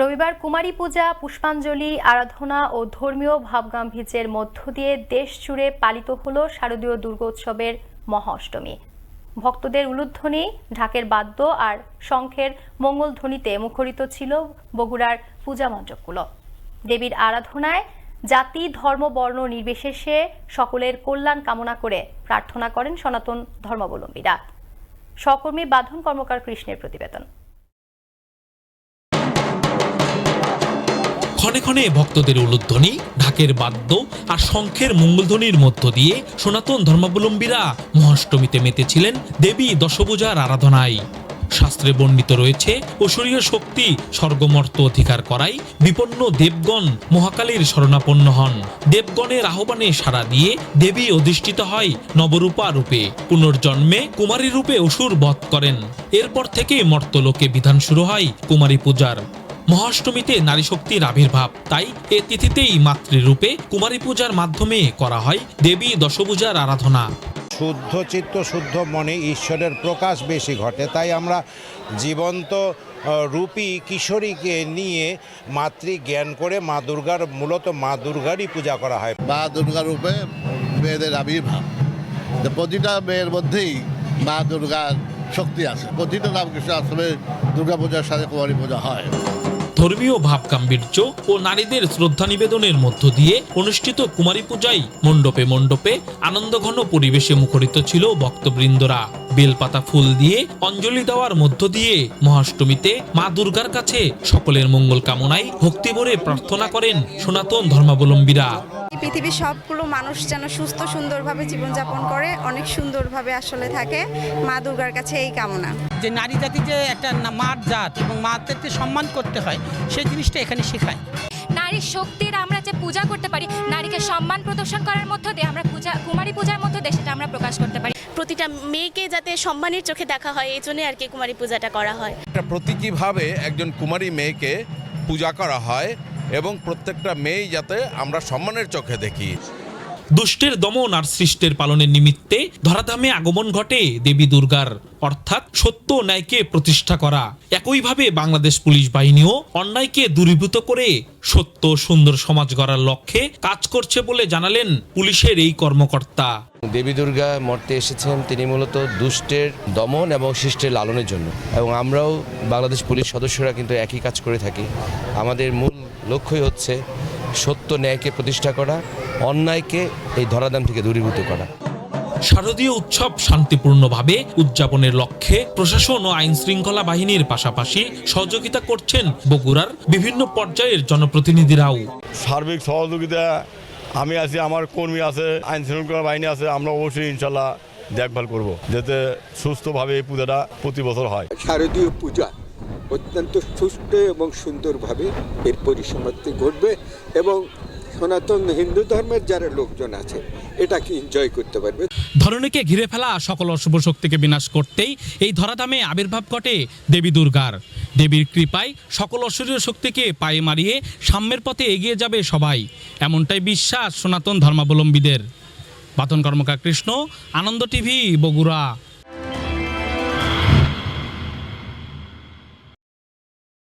রবিবার কুমারী পূজা, পুষ্পাঞ্জলি, আরাধনা ও ধর্মীয় ভাবগাম্ভীর্যের মধ্য দিয়ে দেশ জুড়ে পালিত হল শারদীয় দুর্গোৎসবের মহাষ্টমী। ভক্তদের উলুধ্বনি, ঢাকের বাদ্য আর শঙ্খের মঙ্গলধ্বনিতে মুখরিত ছিল বগুড়ার পূজা মণ্ডপগুলো। দেবীর আরাধনায় জাতি, ধর্ম, বর্ণ নির্বিশেষে সকলের কল্যাণ কামনা করে প্রার্থনা করেন সনাতন ধর্মাবলম্বীরা। সকর্মী বাঁধন কর্মকার কৃষ্ণের প্রতিবেদন। ক্ষণে ক্ষণে ভক্তদের উলুধ্বনি, ঢাকের বাদ্য আর শঙ্খের মঙ্গলধ্বনির মধ্য দিয়ে সনাতন ধর্মাবলম্বীরা মহাষ্টমীতে মেতেছিলেন দেবী দশভূজার আরাধনায়। শাস্ত্রে বর্ণিত রয়েছে অসুরীয় শক্তি স্বর্গমর্ত অধিকার করায় বিপন্ন দেবগণ মহাকালীর শরণাপন্ন হন। দেবগণের আহ্বানে সাড়া দিয়ে দেবী অধিষ্ঠিত হয় নবরূপা রূপে। পুনর্জন্মে কুমারী রূপে অসুর বধ করেন। এরপর থেকে মর্তলোকে বিধান শুরু হয় কুমারী পূজার। মহাষ্টমীতে নারী শক্তির আবির্ভাব। তাই এ তিথিতেই মাতৃরূপে কুমারী পূজার মাধ্যমে করা হয় দেবী দশভূজার আরাধনা। শুদ্ধ চিত্ত শুদ্ধ মনে ঈশ্বরের প্রকাশ বেশি ঘটে। তাই আমরা জীবন্ত রূপী কিশোরীকে নিয়ে মাতৃ জ্ঞান করে মা দুর্গার মূলত মা দুর্গারই পূজা করা হয়। মা দুর্গা রূপে মেয়েদের আবির্ভাব। তো প্রতিটা মেয়ের মধ্যেই মা দুর্গার শক্তি আছে। প্রতিটা রামকৃষ্ণ আশ্রমে দুর্গা পূজার সাথে কুমারী পূজা হয়। ধর্মীয় ভাব গাম্ভীর্য ও নারীদের শ্রদ্ধা নিবেদনের মধ্য দিয়ে অনুষ্ঠিত কুমারী পূজায় মণ্ডপে মণ্ডপে আনন্দঘন পরিবেশে মুখরিত ছিল ভক্তবৃন্দরা। বেলপাতা ফুল দিয়ে অঞ্জলি দেওয়ার মধ্য দিয়ে মহাষ্টমীতে মা দুর্গার কাছে সকলের মঙ্গল কামনায় ভক্তিভরে প্রার্থনা করেন সনাতন ধর্মাবলম্বীরা। পৃথিবীর সবগুলো মানুষ যেন সুস্থ সুন্দরভাবে জীবনযাপন করে অনেক সুন্দরভাবে আসলে থাকে। মা দুর্গার কাছে এই কামনা। যে নারী জাতি যে একটা মার জাত এবং মাতৃত্বে সম্মান করতে হয় সেই জিনিসটা এখানে শেখায়। নারীর শক্তির আমরা যে পূজা করতে পারি নারীকে সম্মান প্রদর্শন করার মধ্য দিয়ে আমরা পূজা কুমারী পূজার মধ্য দিয়ে সেটা আমরা প্রকাশ করতে পারি। প্রতিটা মেয়েকে যাতে সম্মানের চোখে দেখা হয় এই জন্য আর কি কুমারী পূজাটা করা হয়। একটা প্রতীকীভাবে একজন কুমারী মেয়েকে পূজা করা হয়। এবং প্রত্যেকটা মেয়েই যাতে আমরা সম্মানের চোখে দেখি। দুষ্টের দমন আর সৃষ্টের পালনের নিমিত্তে ধরাধামে আগমন ঘটে দেবী দুর্গার। অর্থাৎ সত্য ন্যায়কে প্রতিষ্ঠা করা। একইভাবে বাংলাদেশ পুলিশ বাহিনীও অন্যায়কে দূরীভূত করে সত্য সুন্দর সমাজ গড়ার লক্ষ্যে কাজ করছে বলে জানালেন পুলিশের এই কর্মকর্তা। দেবী দুর্গা মর্তে এসেছেন তিনি মূলত দুষ্টের দমন এবং শিষ্টের লালনের জন্য। এবং আমরাও বাংলাদেশ পুলিশ সদস্যরা কিন্তু একই কাজ করে থাকি। আমাদের মূল লক্ষ্যই হচ্ছে সত্য ন্যায়কে প্রতিষ্ঠা করা অন্যায়কে এই ধরাধাম থেকে দূরীভূত করা। শারদীয় উৎসব শান্তিপূর্ণভাবে উদযাপনের লক্ষ্যে প্রশাসন ও আইন শৃঙ্খলা বাহিনীর পাশাপাশি সহযোগিতা করছেন বগুড়ার বিভিন্ন পর্যায়ের জনপ্রতিনিধিরাও। সার্বিক সহযোগিতা আমি আছি আমার কর্মী আছে আইন শৃঙ্খলা বাহিনী আছে আমরা অবশ্যই ইনশাল্লাহ দেখভাল করব যাতে সুস্থভাবে এই পূজাটা প্রতি বছর হয়। শারদীয় পূজা অত্যন্ত সুষ্ঠ এবং সুন্দরভাবে এর পরিসমাপ্তি ঘটবে এবং সনাতন হিন্দু ধর্মের যারা লোকজন আছে, এটাকে এনজয় করতে পারবে। ধরণীকে ঘিরে ফেলা সকল অশুভ শক্তিকে বিনাশ করতেই এই ধরাধামে আবির্ভাব ঘটে দেবী দুর্গার। দেবীর কৃপায় সকল অসুরীয় শক্তিকে পায়ে মারিয়ে সাম্যের পথে এগিয়ে যাবে সবাই, এমনটাই বিশ্বাস সনাতন ধর্মাবলম্বীদের। বাতন কর্মকার কৃষ্ণ, আনন্দ টিভি, বগুড়া।